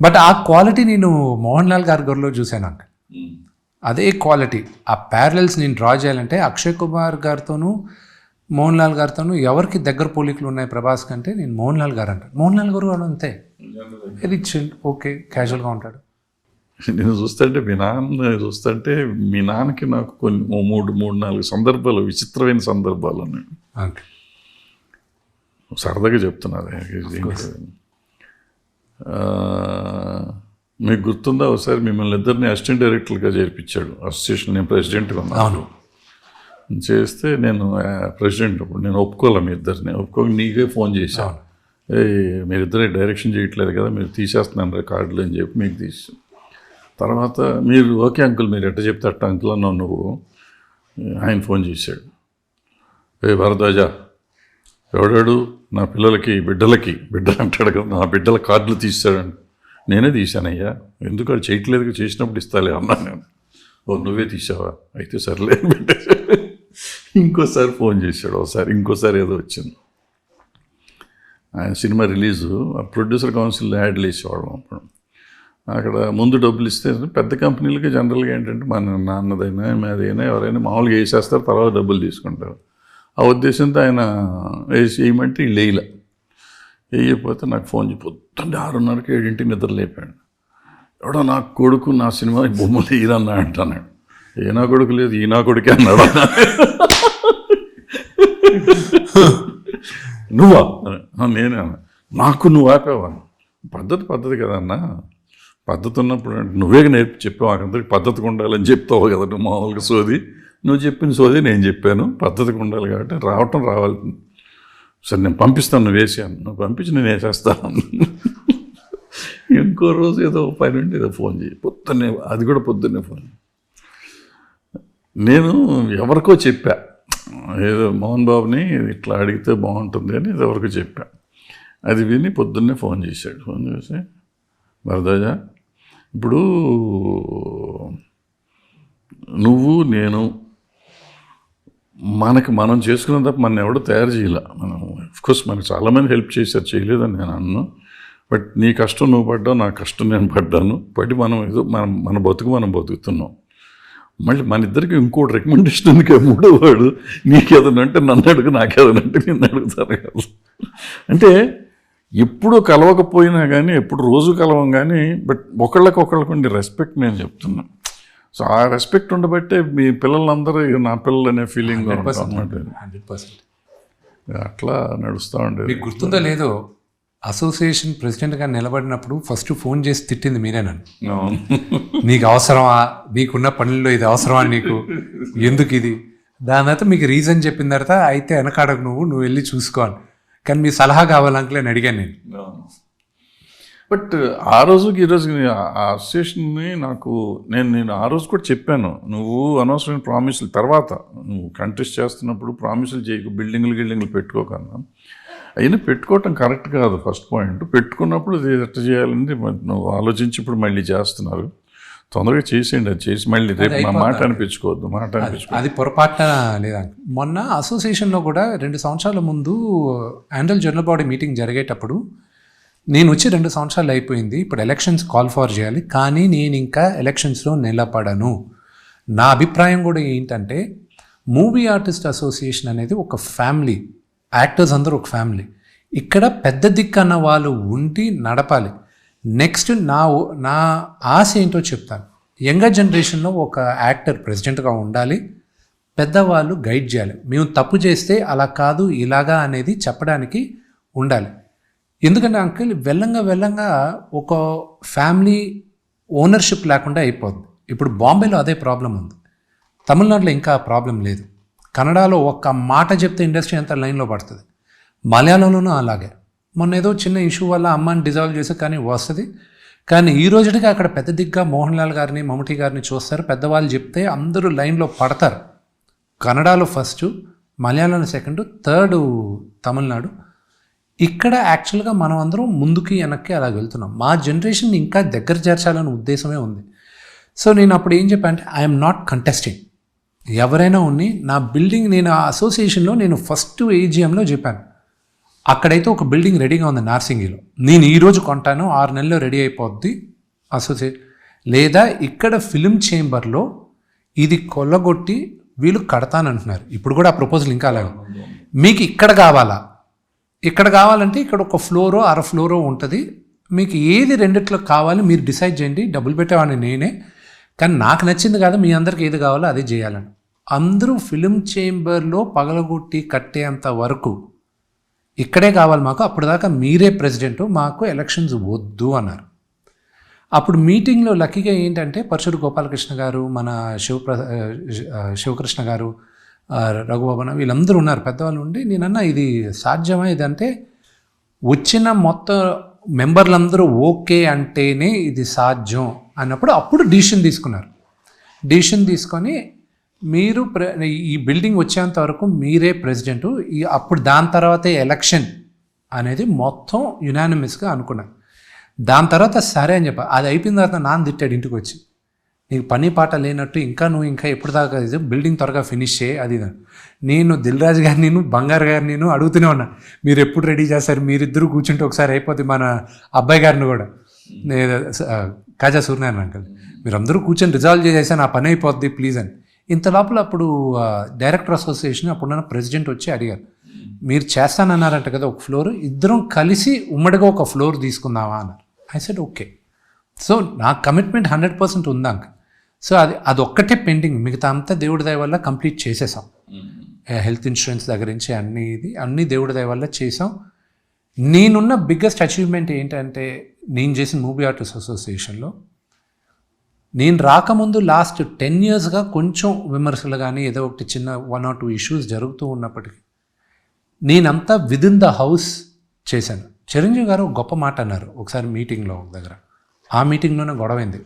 But ఆ quality నేను మోహన్ లాల్ గారి గొర్రెలో చూశాను అంక అదే క్వాలిటీ ఆ ప్యారలల్స్ నేను డ్రా చేయాలంటే అక్షయ్ కుమార్ గారితోనూ మోహన్ లాల్ గారితోనూ ఎవరికి దగ్గర పోలికలు ఉన్నాయి ప్రభాస్ కంటే నేను మోహన్ లాల్ గారు అంటాను మోహన్ లాల్ గారు కూడా అంతే. చిల్ ఓకే క్యాజువల్గా ఉంటాడు. నేను చూస్తుంటే మీ నాన్న చూస్తుంటే మీ నాన్నకి నాకు కొన్ని మూడు మూడు నాలుగు సందర్భాలు విచిత్రమైన సందర్భాలు ఉన్నాయి. సరదాగా చెప్తున్నారు. మీకు గుర్తుందా? ఒకసారి మిమ్మల్ని ఇద్దరిని అసిస్టెంట్ డైరెక్టర్గా చేర్పించాడు. అసోసియేషన్ నేను ప్రెసిడెంట్గా ఉన్నాను. చేస్తే నేను ప్రెసిడెంట్ అప్పుడు నేను ఒప్పుకోలే మీ ఇద్దరిని? ఒప్పుకోక నీకే ఫోన్ చేశాను ఏ మీరిద్దరే డైరెక్షన్ చేయట్లేదు కదా మీరు తీసేస్తున్నాను రికార్డులు అని చెప్పి మీకు తీసి. తర్వాత మీరు ఓకే అంకుల్ మీరు ఎట్ట చెప్తే అట్ట అంకుల్ అన్నావు నువ్వు. ఆయన ఫోన్ చేశాడు. ఏ భరద్వాజ ఎవడాడు? నా పిల్లలకి బిడ్డలకి బిడ్డలు అంటాడు కదా నా బిడ్డల కార్డులు తీస్తాడండి. నేనే తీశానయ్యా. ఎందుకు అది చేయట్లేదు చేసినప్పుడు ఇస్తాలే అన్నా నేను. ఓ నువ్వే తీసావా? అయితే సర్లే అని ఇంకోసారి ఫోన్ చేశాడు ఒకసారి ఇంకోసారి ఏదో వచ్చింది. ఆయన సినిమా రిలీజు ఆ ప్రొడ్యూసర్ కౌన్సిల్ యాడ్లు వేసేవాళ్ళం అప్పుడు. అక్కడ ముందు డబ్బులు ఇస్తే పెద్ద కంపెనీలకి జనరల్గా ఏంటంటే మన నాన్నదైనా మాదైనా ఎవరైనా మామూలుగా వేసేస్తారు తర్వాత డబ్బులు తీసుకుంటారు. ఆ ఉద్దేశంతో ఆయన వేసి వేయమంటే వీళ్ళు వేయలే వేయకపోతే నాకు ఫోన్ చేసి పొద్దున్నే ఆరున్నరకి ఏడింటికి నిద్ర లేపాడు. ఎవడో నా కొడుకు నా సినిమా బొమ్మలు వేయరన్నా అంటున్నాడు. ఏ నా కొడుకు లేదు ఈ నా కొడుకే అన్నాడు. నువ్వా? నేనే అన్నా. నాకు నువ్వు ఆపేవా? పద్ధతి పద్ధతి కదన్నా పద్ధతి ఉన్నప్పుడు నువ్వే నేర్పి చెప్పావు అందరికి పద్ధతిగా ఉండాలని చెప్తావు కదా నువ్వు మామూలుగా సోది. నువ్వు చెప్పిన సోది నేను చెప్పాను. పద్ధతిగా ఉండాలి కాబట్టి రావటం రావాలి. సరే నేను పంపిస్తాను నువ్వు వేసాను నువ్వు పంపించి నేను వేసేస్తాను. ఇంకో రోజు ఏదో పని ఉండి ఏదో ఫోన్ చేయి. పొద్దున్నే అది కూడా పొద్దున్నే ఫోన్. నేను ఎవరికో చెప్పా. ఏదో మోహన్ బాబుని ఇట్లా అడిగితే బాగుంటుంది అని ఇది ఎవరికో చెప్పా. అది విని పొద్దున్నే ఫోన్ చేశాడు. ఫోన్ చేసి వరదాజా ఇప్పుడు నువ్వు నేను మనకి మనం చేసుకున్న తప్ప మన ఎవడో తయారు చేయాల. మనం కోర్స్ మనకి చాలామంది హెల్ప్ చేశారు. చేయలేదని నేను అన్నాను బట్ నీ కష్టం నువ్వు పడ్డావు నా కష్టం నేను పడ్డాను. పడి మనం ఏదో మనం మన బతుకు మనం బతుకుతున్నాం. మళ్ళీ మన ఇద్దరికి ఇంకోటి రికమెండేషన్ ఎందుకే మూడో వాడు నీకేదనంటే నన్ను అడుగు నాకేదనంటే నిన్ను అడుగుతారు కాదు. అంటే ఎప్పుడు కలవకపోయినా కానీ ఎప్పుడు రోజు కలవం కానీ బట్ ఒకళ్ళకి రెస్పెక్ట్ నేను చెప్తున్నాను సో ఆ రెస్పెక్ట్ ఉండబట్టే మీ పిల్లలందరూ నా పిల్లలు అనే ఫీలింగ్ హండ్రెడ్ పర్సెంట్ అట్లా నడుస్తూ ఉండేది. మీకు గుర్తుందో లేదో అసోసియేషన్ ప్రెసిడెంట్గా నిలబడినప్పుడు ఫస్ట్ ఫోన్ చేసి తిట్టింది మీరే నన్ను. నీకు అవసరమా? నీకున్న పనుల్లో ఇది అవసరమా నీకు? ఎందుకు ఇది? దాని తర్వాత మీకు రీజన్ చెప్పిన తర్వాత అయితే వెనకాడకు నువ్వు నువ్వు వెళ్ళి చూసుకో అని. కానీ మీ సలహా కావాలంకలే అని అడిగాను నేను. బట్ ఆ రోజుకి ఈ రోజుకి ఆ- అసోసియేషన్ని నాకు నేను నేను ఆ రోజు కూడా చెప్పాను. నువ్వు అనవసరమైన ప్రామిసులు తర్వాత నువ్వు కంటెస్ట్ చేస్తున్నప్పుడు ప్రామిసులు చేయకు బిల్డింగ్లు గిల్డింగ్లు పెట్టుకోకన్నా. అయినా పెట్టుకోవటం కరెక్ట్ కాదు ఫస్ట్ పాయింట్. పెట్టుకున్నప్పుడు ఇది ఎట్లా చేయాలని నువ్వు ఆలోచించి ఇప్పుడు మళ్ళీ చేస్తున్నారు. తొందరగా చేసేయండి అది చేసి మళ్ళీ రేపు మా మాట అనిపించుకోవద్దు మాట అనిపించుకో అది పొరపాటున లేదా? మొన్న అసోసియేషన్లో కూడా రెండు సంవత్సరాల ముందు యాన్యువల్ జనరల్ బాడీ మీటింగ్ జరిగేటప్పుడు నేను వచ్చి రెండు సంవత్సరాలు అయిపోయింది. ఇప్పుడు ఎలక్షన్స్ కాల్ ఫార్ చేయాలి. కానీ నేను ఇంకా ఎలక్షన్స్లో నిలబడను. నా అభిప్రాయం కూడా ఏంటంటే మూవీ ఆర్టిస్ట్ అసోసియేషన్ అనేది ఒక ఫ్యామిలీ యాక్టర్స్ అందరూ ఒక ఫ్యామిలీ ఇక్కడ పెద్ద దిక్కు అన్న వాళ్ళు ఉండి నడపాలి. నెక్స్ట్ నా నా ఆశ ఏంటో చెప్తాను. యంగర్ జనరేషన్లో ఒక యాక్టర్ ప్రెసిడెంట్గా ఉండాలి. పెద్దవాళ్ళు గైడ్ చేయాలి. మేము తప్పు చేస్తే అలా కాదు ఇలాగా అనేది చెప్పడానికి ఉండాలి. ఎందుకంటే అంకిల్ వెళ్ళంగా వెళ్ళంగా ఒక ఫ్యామిలీ ఓనర్షిప్ లేకుండా అయిపోద్ది. ఇప్పుడు బాంబేలో అదే ప్రాబ్లం ఉంది. తమిళనాడులో ఇంకా ప్రాబ్లం లేదు. కన్నడలో ఒక్క మాట చెప్తే ఇండస్ట్రీ అంతా లైన్లో పడుతుంది. మలయాళంలోనూ అలాగే. మొన్న ఏదో చిన్న ఇష్యూ వల్ల అమ్మాయిని డిజాల్వ్ చేసి కానీ వస్తుంది. కానీ ఈ రోజుకి అక్కడ పెద్ద దిగ్గా మోహన్ లాల్ గారిని మమ్ముటి గారిని చూస్తారు. పెద్దవాళ్ళు చెప్తే అందరూ లైన్లో పడతారు. కన్నడలో ఫస్ట్ మలయాళంలో సెకండ్ థర్డ్ తమిళనాడు. ఇక్కడ యాక్చువల్గా మనం అందరం ముందుకి వెనక్కి అలా వెళ్తున్నాం. మా జనరేషన్ ఇంకా దగ్గర చేర్చాలనే ఉద్దేశమే ఉంది. సో నేను అప్పుడు ఏం చెప్పా అంటే ఐఎమ్ నాట్ కంటెస్టింగ్ ఎవరైనా ఉన్ని నా బిల్డింగ్ నేను ఆ అసోసియేషన్లో నేను ఫస్ట్ ఏజిఎంలో చెప్పాను. అక్కడైతే ఒక బిల్డింగ్ రెడీగా ఉంది నార్సింగిలో. నేను ఈరోజు కొంటాను ఆరు నెలల్లో రెడీ అయిపోద్ది అసోసియేట్ లేదా ఇక్కడ ఫిలిం చేంబర్లో ఇది కొల్లగొట్టి వీళ్ళు కడతానంటున్నారు. ఇప్పుడు కూడా ఆ ప్రపోజల్ ఇంకా అలాగే మీకు ఇక్కడ కావాలా? ఇక్కడ కావాలంటే ఇక్కడ ఒక ఫ్లోరో అర ఫ్లోరో ఉంటుంది. మీకు ఏది రెండిట్లో కావాలి మీరు డిసైడ్ చేయండి. డబ్బులు పెట్టేవాడిని నేనే. కానీ నాకు నచ్చింది కాదు మీ అందరికి ఏది కావాలో అదే చేయాలని. అందరూ ఫిలిం చేంబర్లో పగలగొట్టి కట్టేంత వరకు ఇక్కడే కావాలి మాకు. అప్పటిదాకా దాకా మీరే ప్రెసిడెంట్ మాకు ఎలక్షన్స్ వద్దు అన్నారు. అప్పుడు మీటింగ్లో లక్కీగా ఏంటంటే పరశుడు గోపాలకృష్ణ గారు మన శివప్ర శివకృష్ణ గారు రఘుబాబన వీళ్ళందరూ ఉన్నారు. పెద్దవాళ్ళు ఉండి నేనన్నా ఇది సాధ్యమా ఇదంటే వచ్చిన మొత్తం మెంబర్లందరూ ఓకే అంటేనే ఇది సాధ్యం అన్నప్పుడు అప్పుడు డిసిషన్ తీసుకున్నారు. డిసిషన్ తీసుకొని మీరు ప్ర ఈ బిల్డింగ్ వచ్చేంత వరకు మీరే ప్రెసిడెంట్ ఈ అప్పుడు దాని తర్వాతే ఎలక్షన్ అనేది మొత్తం యునానిమస్గా అనుకున్నారు. దాని తర్వాత సరే అని చెప్ప అది అయిపోయిన తర్వాత నాన్న తిట్టాడు ఇంటికి వచ్చి నీకు పని పాట లేనట్టు ఇంకా నువ్వు ఇంకా ఎప్పుడు దాకా ఇది? బిల్డింగ్ త్వరగా ఫినిష్ చేయి అది నేను దిల్రాజ్ గారిని నేను బంగారు గారిని నేను అడుగుతూనే ఉన్నా. మీరు ఎప్పుడు రెడీ చేస్తారు? మీరిద్దరు కూర్చుంటే ఒకసారి అయిపోతుంది మన అబ్బాయి గారిని కూడా. నేను కాజా సూర్యనారాయణ అంకల్. మీరందరూ కూర్చొని రిజాల్వ్ చేసేసా నా పని అయిపోద్ది ప్లీజ్ అని. ఇంత లోపల అప్పుడు డైరెక్టర్ అసోసియేషన్ అప్పుడున్న ప్రెసిడెంట్ వచ్చి అడిగారు. మీరు చేస్తానన్నారంట కదా ఒక ఫ్లోర్ ఇద్దరం కలిసి ఉమ్మడిగా ఒక ఫ్లోర్ తీసుకుందామా అన్నారు. ఐ సెడ్ ఓకే సో నా కమిట్మెంట్ హండ్రెడ్ పర్సెంట్ ఉందాక సో అది అదొక్కటే పెండింగ్. మిగతా అంతా దేవుడి దయ వల్ల కంప్లీట్ చేసేసాం. హెల్త్ ఇన్సూరెన్స్ దగ్గర నుంచి అన్ని ఇది అన్ని దేవుడి దయ వల్ల చేసాం. నేనున్న బిగ్గెస్ట్ అచీవ్మెంట్ ఏంటంటే నేను చేసిన మూవీ ఆర్టిస్ట్ అసోసియేషన్లో నేను రాకముందు లాస్ట్ టెన్ ఇయర్స్గా కొంచెం విమర్శలు కానీ ఏదో ఒకటి చిన్న వన్ ఆర్ టూ ఇష్యూస్ జరుగుతూ ఉన్నప్పటికీ నేనంతా విదిన్ ద హౌస్ చేశాను. చిరంజీవి గారు గొప్ప మాట అన్నారు ఒకసారి మీటింగ్లో ఒక దగ్గర. ఆ మీటింగ్లోనే గొడవైంది.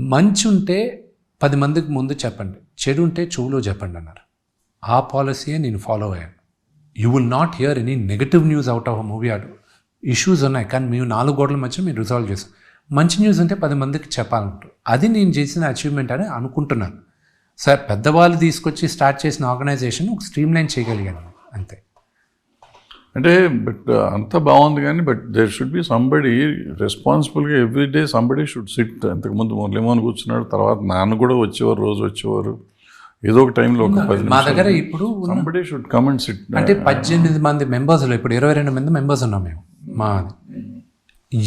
మంచి ఉంటే పది మందికి ముందు చెప్పండి చెడు ఉంటే చెవులో చెప్పండి అన్నారు. ఆ పాలసీయే నేను ఫాలో అయ్యాను. You will not hear any negative news out of movie ఆడు ఇష్యూస్ ఉన్నాయి కానీ మేము నాలుగు గోడల మధ్య మీరు రిజాల్వ్ చేస్తాం మంచి న్యూస్ ఉంటే పది మందికి చెప్పాలంటారు. అది నేను చేసిన అచీవ్మెంట్ అని అనుకుంటున్నాను. సార్ పెద్దవాళ్ళు తీసుకొచ్చి స్టార్ట్ చేసిన ఆర్గనైజేషన్ ఒక స్ట్రీమ్ లైన్ చేయగలిగాను. అంతే. అంటే బట్ అంతా బాగుంది కానీ but there should be somebody రెస్పాన్సిబుల్గా every day somebody should sit అంతకుముందు మురళీమోహన్ కూర్చున్నాడు తర్వాత నాన్న కూడా వచ్చేవారు రోజు వచ్చేవారు. ఏదో ఒక టైంలో ఒక పది మా దగ్గర ఇప్పుడు somebody should come and sit అంటే పద్దెనిమిది మంది మెంబర్స్లో ఇప్పుడు ఇరవై రెండు మంది మెంబర్స్ ఉన్నాం మేము మా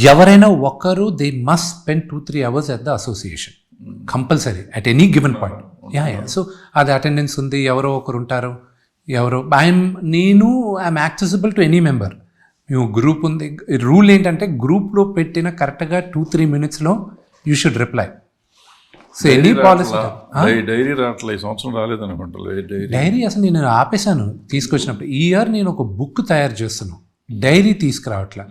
ఎవరైనా ఒక్కరు they must spend two three hours at the association compulsory at any given point yeah yeah so అది అటెండెన్స్ ఉంది ఎవరో ఒకరు ఉంటారు. ఎవరో? ఐఎమ్ నేను I'm accessible to any member మేము గ్రూప్ ఉంది. రూల్ ఏంటంటే గ్రూప్లో పెట్టిన కరెక్ట్గా టూ త్రీ మినిట్స్లో you should reply so any policy diary రావట్లే ఈ సంవత్సరం రాలేదనుకుంటా డైరీ డైరీ అసలు నేను ఆపేశాను తీసుకొచ్చినప్పుడు. ఈ ఇయర్ నేను ఒక బుక్ తయారు చేస్తున్నాను. డైరీ తీసుకురావట్లా.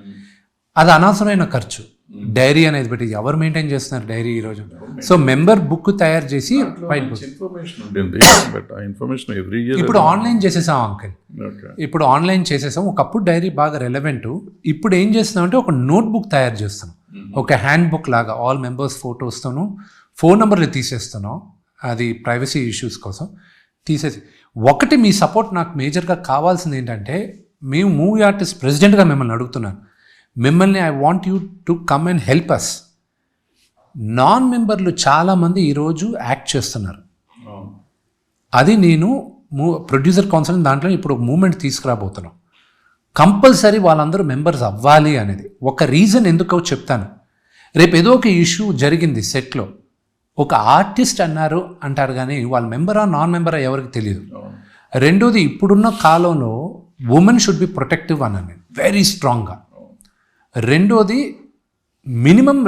అది అనవసరమైన ఖర్చు. డైరీ అనేది పెట్టి ఎవరు మెయింటైన్ చేస్తున్నారు డైరీ ఈరోజు సో మెంబర్ బుక్ తయారు చేసి ఇన్ఫర్మేషన్ ఇప్పుడు ఆన్లైన్ చేసేసాం అంకిల్. ఇప్పుడు ఆన్లైన్ చేసేసాం ఒకప్పుడు డైరీ బాగా రెలవెంట్ ఇప్పుడు ఏం చేస్తున్నాం అంటే ఒక నోట్ బుక్ తయారు చేస్తున్నాం. ఒక హ్యాండ్ బుక్ లాగా ఆల్ మెంబర్స్ ఫోటోస్తోను ఫోన్ నెంబర్లు తీసేస్తున్నాం అది ప్రైవసీ ఇష్యూస్ కోసం తీసేసి. ఒకటి మీ సపోర్ట్ నాకు మేజర్గా కావాల్సింది ఏంటంటే మేము మూవీ ఆర్టిస్ట్ ప్రెసిడెంట్గా మిమ్మల్ని అడుగుతున్నాను. మిమ్మల్ని I want you to come and help us non మెంబర్లు చాలామంది ఈరోజు యాక్ట్ చేస్తున్నారు. అది నేను మూ ప్రొడ్యూసర్ కౌన్సిల్ దాంట్లో ఇప్పుడు ఒక మూమెంట్ తీసుకురాబోతున్నాం. కంపల్సరీ వాళ్ళందరూ మెంబర్స్ అవ్వాలి అనేది. ఒక రీజన్ ఎందుకో చెప్తాను. రేపు ఏదో ఒక ఇష్యూ జరిగింది సెట్లో ఒక ఆర్టిస్ట్ అన్నారు అంటారు కానీ వాళ్ళ మెంబరా నాన్ మెంబరా ఎవరికి తెలియదు రెండోది ఇప్పుడున్న కాలంలో ఉమెన్ షుడ్ బి ప్రొటెక్టివ్ అన్నాను వెరీ స్ట్రాంగ్గా రెండోది మినిమం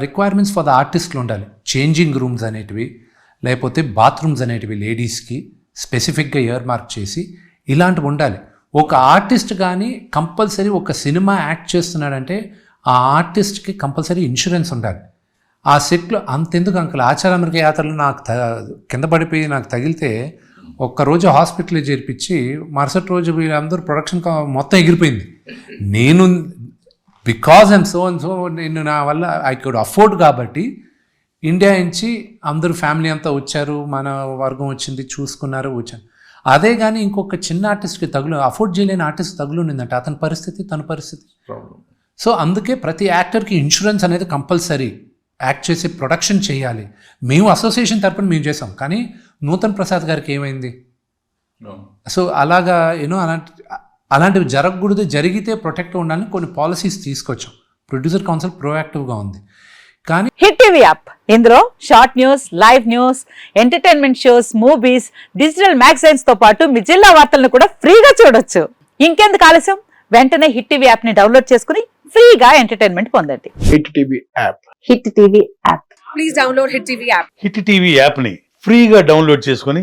రిక్వైర్మెంట్స్ ఫర్ ద ఆర్టిస్ట్లు ఉండాలి. చేంజింగ్ రూమ్స్ అనేటివి లేకపోతే బాత్రూమ్స్ అనేటివి లేడీస్కి స్పెసిఫిక్గా ఇయర్ మార్క్ చేసి ఇలాంటివి ఉండాలి. ఒక ఆర్టిస్ట్ కానీ కంపల్సరీ ఒక సినిమా యాక్ట్ చేస్తున్నాడంటే ఆ ఆర్టిస్ట్కి కంపల్సరీ ఇన్సూరెన్స్ ఉండాలి. ఆ సెట్లో అంతెందుకు అంకుల్? ఆచారామరిక యాత్రలో నాకు త కింద పడిపోయి నాకు తగిలితే ఒక్కరోజు హాస్పిటల్లో చేర్పించి మరుసటి రోజు వీళ్ళందరూ ప్రొడక్షన్ కా- మొత్తం ఎగిరిపోయింది. నేను because I'm so and so నేను నా వల్ల ఐ కుడ్ అఫోర్డ్ కాబట్టి ఇండియా నుంచి అందరూ ఫ్యామిలీ అంతా వచ్చారు మన వర్గం వచ్చింది చూసుకున్నారు వచ్చాను అదే కానీ ఇంకొక చిన్న ఆర్టిస్ట్కి తగులు అఫోర్డ్ చేయలేని ఆర్టిస్ట్ తగులు ఉండిందంటే అతని పరిస్థితి తన పరిస్థితి. సో అందుకే ప్రతి యాక్టర్కి ఇన్సూరెన్స్ అనేది కంపల్సరీ యాక్ట్ చేసి ప్రొడక్షన్ చేయాలి. మేము అసోసియేషన్ తరపున మేము చేసాం. కానీ నూతన్ ప్రసాద్ గారికి ఏమైంది? సో అలాగా యూనో అలాంటి అలాంటివి జరగకూడదు జరిగితే ప్రొటెక్ట్ ఉండాలని కొన్ని పాలసీస్ తీసుకొచ్చాం. ప్రొడ్యూసర్ కౌన్సిల్ ప్రోయాక్టివ్గా ఉంది. కానీ హిట్ టీవీ యాప్ ఇందులో short news live news entertainment shows movies digital మ్యాగజైన్స్తో పాటు మీ జిల్లా వార్తలను కూడా ఫ్రీగా చూడొచ్చు. ఇంకెందుకు ఆలస్యం? వెంటనే హిట్ టీవీ యాప్ని డౌన్లోడ్ చేసుకుని ఫ్రీగా ఎంటర్టైన్మెంట్ పొందండి. Hit TV app hit TV app please download Hit TV app. Hit TV యాప్ని ఫ్రీగా డౌన్లోడ్ చేసుకొని